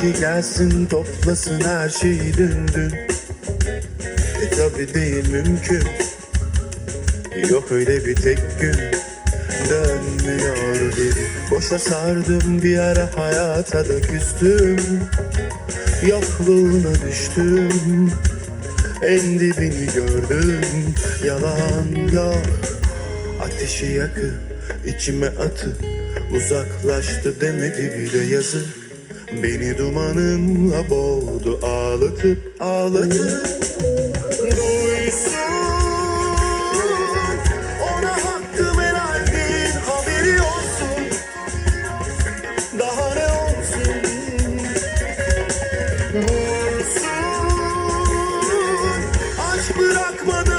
ki gelsin toplasın her şeyi dün dün. E tabi değil mümkün. Yok öyle bir tek gün. Dönmüyor geri Boşa sardım bir ara hayata da küstüm. Yokluğuna düştüm. En dibini gördüm. Yalan yok. Ateşi yakı içime atı Uzaklaştı demedi bile yazı Beni dumanınla boğdu ağlatıp ağlatıp. Duysun Ona hakkım helal haberi olsun. Daha ne olsun? Vursun Aşk bırakmadı